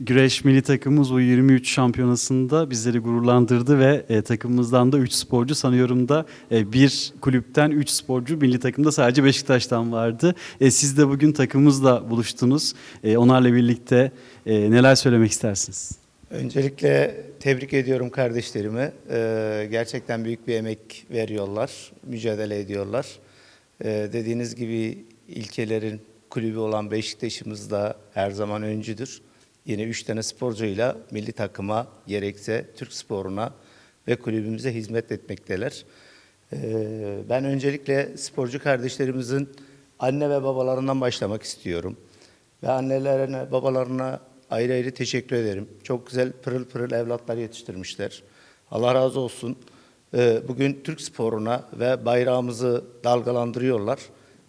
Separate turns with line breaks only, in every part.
Güreş milli takımımız U23 şampiyonasında bizleri gururlandırdı ve e, takımımızdan da 3 sporcu sanıyorum da e, bir kulüpten 3 sporcu milli takımda sadece Beşiktaş'tan vardı. E, siz de bugün takımımızla buluştunuz. E, onlarla birlikte e, neler söylemek istersiniz?
Öncelikle tebrik ediyorum kardeşlerimi. Ee, gerçekten büyük bir emek veriyorlar, mücadele ediyorlar. Ee, dediğiniz gibi ilkelerin kulübü olan Beşiktaş'ımız da her zaman öncüdür. Yine üç tane sporcuyla milli takıma gerekse Türk sporuna ve kulübümüze hizmet etmekteler. Ee, ben öncelikle sporcu kardeşlerimizin anne ve babalarından başlamak istiyorum. Ve annelerine, babalarına ayrı ayrı teşekkür ederim. Çok güzel pırıl pırıl evlatlar yetiştirmişler. Allah razı olsun. Ee, Bugün Türk sporuna ve bayrağımızı dalgalandırıyorlar.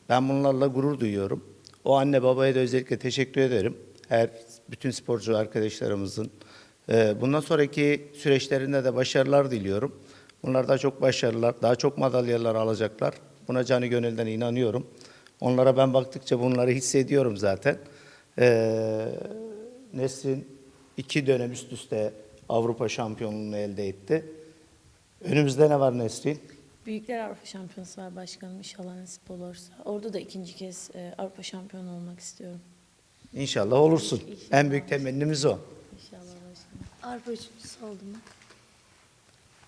Ben bunlarla gurur duyuyorum. O anne babaya da özellikle teşekkür ederim. Her bütün sporcu arkadaşlarımızın. Ee, Bundan sonraki süreçlerinde de başarılar diliyorum. Bunlar daha çok başarılar, daha çok madalyalar alacaklar. Buna canı gönülden inanıyorum. Onlara ben baktıkça bunları hissediyorum zaten. Ee, Nesrin iki dönem üst üste Avrupa şampiyonluğunu elde etti. Önümüzde ne var Nesrin?
Büyükler Avrupa Şampiyonası var başkanım inşallah nasip olursa. Orada da ikinci kez e, Avrupa şampiyonu olmak istiyorum.
İnşallah olursun.
İnşallah.
En büyük temennimiz o.
İnşallah başkanım.
Avrupa üçüncüsü oldum.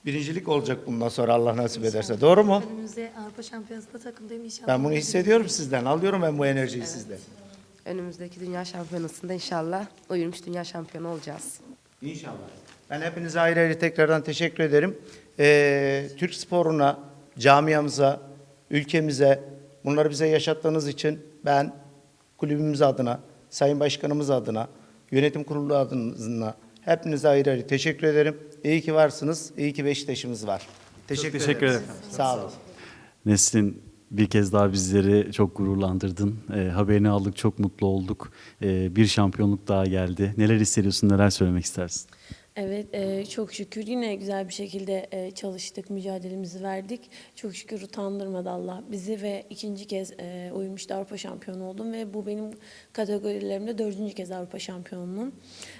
Birincilik olacak bundan sonra Allah nasip ederse. Doğru mu?
Önümüzde Avrupa Şampiyonası'nda takımdayım inşallah.
Ben bunu hissediyorum sizden. Alıyorum ben bu enerjiyi sizden.
Önümüzdeki dünya şampiyonasında inşallah uyurmuş dünya şampiyonu olacağız.
İnşallah. Ben hepinize ayrı ayrı tekrardan teşekkür ederim. Ee, Türk sporuna, camiamıza, ülkemize bunları bize yaşattığınız için ben kulübümüz adına, Sayın Başkanımız adına, yönetim kurulu adına hepinize ayrı ayrı teşekkür ederim. İyi ki varsınız, iyi ki Beşiktaş'ımız var. Teşekkür,
teşekkür
ederiz.
ederim.
Sağ olun.
Neslin bir kez daha bizleri çok gururlandırdın. E, haberini aldık, çok mutlu olduk. E, bir şampiyonluk daha geldi. Neler hissediyorsun, neler söylemek istersin?
Evet e, çok şükür yine güzel bir şekilde e, çalıştık, mücadelemizi verdik. Çok şükür utandırmadı Allah bizi ve ikinci kez e, Uyumuş'ta Avrupa şampiyonu oldum ve bu benim kategorilerimde dördüncü kez Avrupa şampiyonluğum.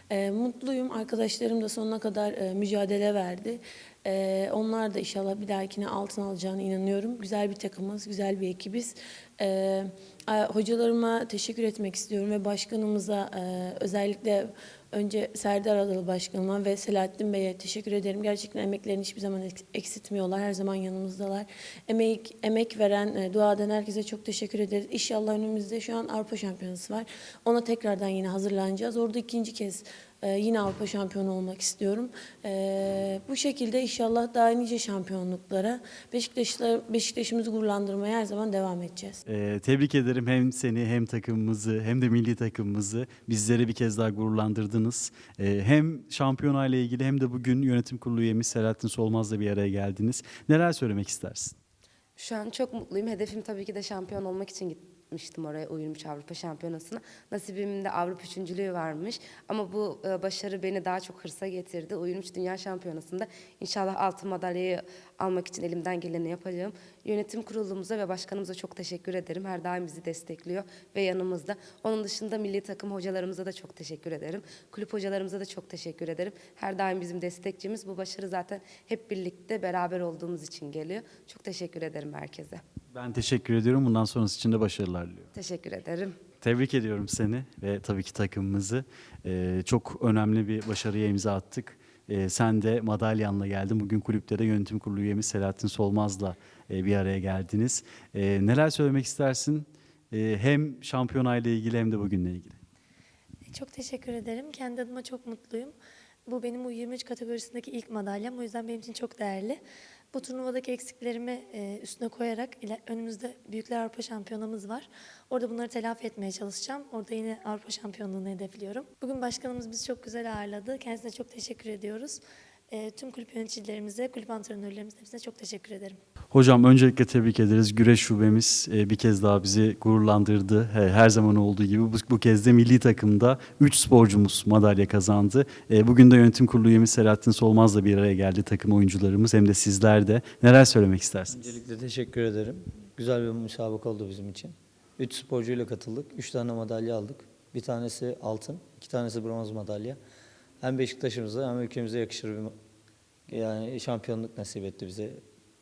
E, mutluyum, arkadaşlarım da sonuna kadar e, mücadele verdi. E, onlar da inşallah bir dahakine altın alacağına inanıyorum. Güzel bir takımız, güzel bir ekibiz. E, hocalarıma teşekkür etmek istiyorum ve başkanımıza e, özellikle önce Serdar Adalı Başkanıma ve Selahattin Bey'e teşekkür ederim. Gerçekten emeklerini hiçbir zaman eks- eksiltmiyorlar. Her zaman yanımızdalar. Emek, emek veren, e, dua eden herkese çok teşekkür ederiz. İnşallah önümüzde şu an Avrupa Şampiyonası var. Ona tekrardan yine hazırlanacağız. Orada ikinci kez e, yine Avrupa şampiyonu olmak istiyorum. E, bu şekilde inşallah daha nice şampiyonluklara Beşiktaşlar, Beşiktaş'ımızı gururlandırmaya her zaman devam edeceğiz.
Ee, tebrik ederim hem seni hem takımımızı hem de milli takımımızı bizleri bir kez daha gururlandırdınız. Ee, hem şampiyona ile ilgili hem de bugün yönetim kurulu üyemiz Selahattin Solmaz'la bir araya geldiniz. Neler söylemek istersin?
Şu an çok mutluyum. Hedefim tabii ki de şampiyon olmak için gitmiştim oraya uyurmuş Avrupa Şampiyonası'na. Nasibimde Avrupa üçüncülüğü varmış. Ama bu e, başarı beni daha çok hırsa getirdi. Uyurmuş Dünya Şampiyonası'nda inşallah altın madalyayı almak için elimden geleni yapacağım. Yönetim kurulumuza ve başkanımıza çok teşekkür ederim. Her daim bizi destekliyor ve yanımızda. Onun dışında milli takım hocalarımıza da çok teşekkür ederim. Kulüp hocalarımıza da çok teşekkür ederim. Her daim bizim destekçimiz. Bu başarı zaten hep birlikte beraber olduğumuz için geliyor. Çok teşekkür ederim herkese.
Ben teşekkür ediyorum. Bundan sonrası için de başarılar diliyorum.
Teşekkür ederim.
Tebrik ediyorum seni ve tabii ki takımımızı. Ee, çok önemli bir başarıya imza attık. Ee, sen de madalyanla geldin. Bugün kulüpte de yönetim kurulu üyemiz Selahattin Solmaz'la e, bir araya geldiniz. Ee, neler söylemek istersin? Ee, hem şampiyona ile ilgili hem de bugünle ilgili.
Çok teşekkür ederim. Kendi adıma çok mutluyum. Bu benim U23 kategorisindeki ilk madalyam. O yüzden benim için çok değerli. Bu turnuvadaki eksiklerimi e, üstüne koyarak ile- önümüzde Büyükler Avrupa Şampiyonamız var. Orada bunları telafi etmeye çalışacağım. Orada yine Avrupa Şampiyonluğunu hedefliyorum. Bugün başkanımız bizi çok güzel ağırladı. Kendisine çok teşekkür ediyoruz. E, tüm kulüp yöneticilerimize, kulüp antrenörlerimize hepsine çok teşekkür ederim.
Hocam öncelikle tebrik ederiz. Güreş şubemiz e, bir kez daha bizi gururlandırdı. He, Her zaman olduğu gibi bu, bu kez de milli takımda 3 sporcumuz madalya kazandı. E, Bugün de yönetim kurulu üyemiz Selahattin Solmaz'la bir araya geldi takım oyuncularımız hem de sizler de. Neler söylemek istersiniz?
Öncelikle teşekkür ederim. Güzel bir müsabaka oldu bizim için. 3 sporcuyla katıldık. 3 tane madalya aldık. Bir tanesi altın, iki tanesi bronz madalya. Hem Beşiktaş'ımıza hem ülkemize yakışır bir yani şampiyonluk nasip etti bize.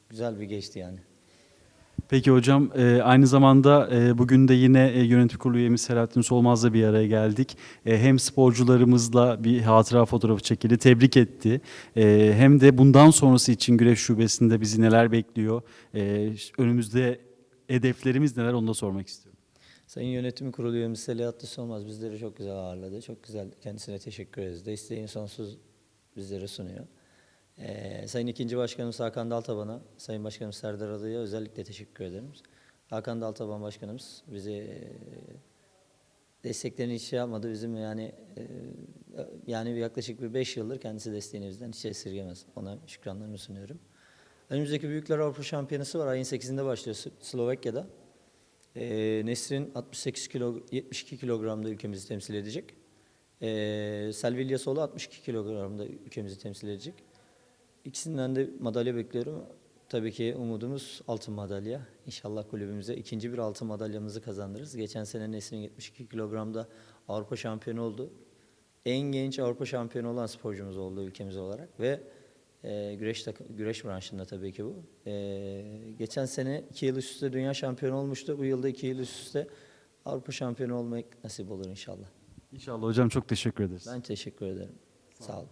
Güzel bir geçti yani.
Peki hocam e, aynı zamanda e, bugün de yine e, yönetim kurulu üyemiz Selahattin Solmaz'la bir araya geldik. E, hem sporcularımızla bir hatıra fotoğrafı çekildi, tebrik etti. E, hem de bundan sonrası için güreş şubesinde bizi neler bekliyor, e, önümüzde hedeflerimiz neler onu da sormak istiyorum.
Sayın Yönetim Kurulu üyemiz Selahattin Solmaz bizleri çok güzel ağırladı. Çok güzel kendisine teşekkür ederiz. Desteğini sonsuz bizlere sunuyor. Ee, Sayın ikinci Başkanımız Hakan Daltaban'a, Sayın Başkanım Serdar Adı'ya özellikle teşekkür ederim. Hakan Daltaban Başkanımız bizi e, desteklerini hiç şey yapmadı. Bizim yani e, yani yaklaşık bir beş yıldır kendisi desteğini bizden hiç esirgemez. Ona şükranlarımı sunuyorum. Önümüzdeki Büyükler Avrupa Şampiyonası var. Ayın 8'inde başlıyor Slo- Slovakya'da. Ee, Nesrin 68 kilo 72 kilogramda ülkemizi temsil edecek. Ee, Selvi Solu 62 kilogramda ülkemizi temsil edecek. İkisinden de madalya bekliyorum. Tabii ki umudumuz altın madalya. İnşallah kulübümüze ikinci bir altın madalyamızı kazandırırız. Geçen sene Nesrin 72 kilogramda Avrupa şampiyonu oldu. En genç Avrupa şampiyonu olan sporcumuz oldu ülkemiz olarak ve e, güreş güreş branşında tabii ki bu. E, geçen sene iki yıl üst üste dünya şampiyonu olmuştu. Bu yılda iki yıl üst üste Avrupa şampiyonu olmak nasip olur inşallah.
İnşallah hocam çok teşekkür ederiz.
Ben teşekkür ederim. Sağ olun.